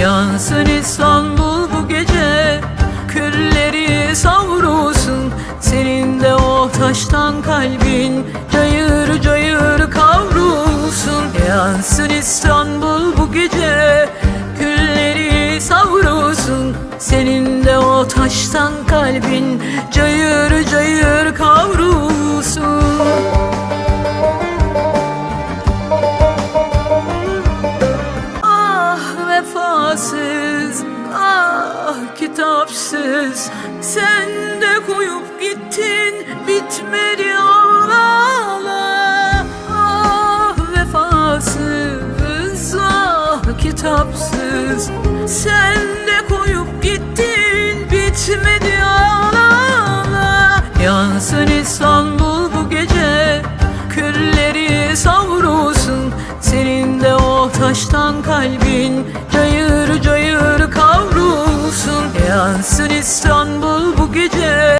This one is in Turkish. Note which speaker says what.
Speaker 1: Yansın İstanbul bu gece Külleri savrulsun. Senin de o taştan kalbin Cayır cayır kavrulsun. Yansın İstanbul bu gece Külleri savrulsun. Senin de o taştan kalbin Cayır ah kitapsız. Sen de koyup gittin bitmedi ağlama. Ah vefasız, ah kitapsız. Sen de koyup gittin bitmedi ağlama. Yansın İstanbul bu gece Külleri savrulsun. Senin de o taştan kalbin Cayır cayır İstanbul bu gece.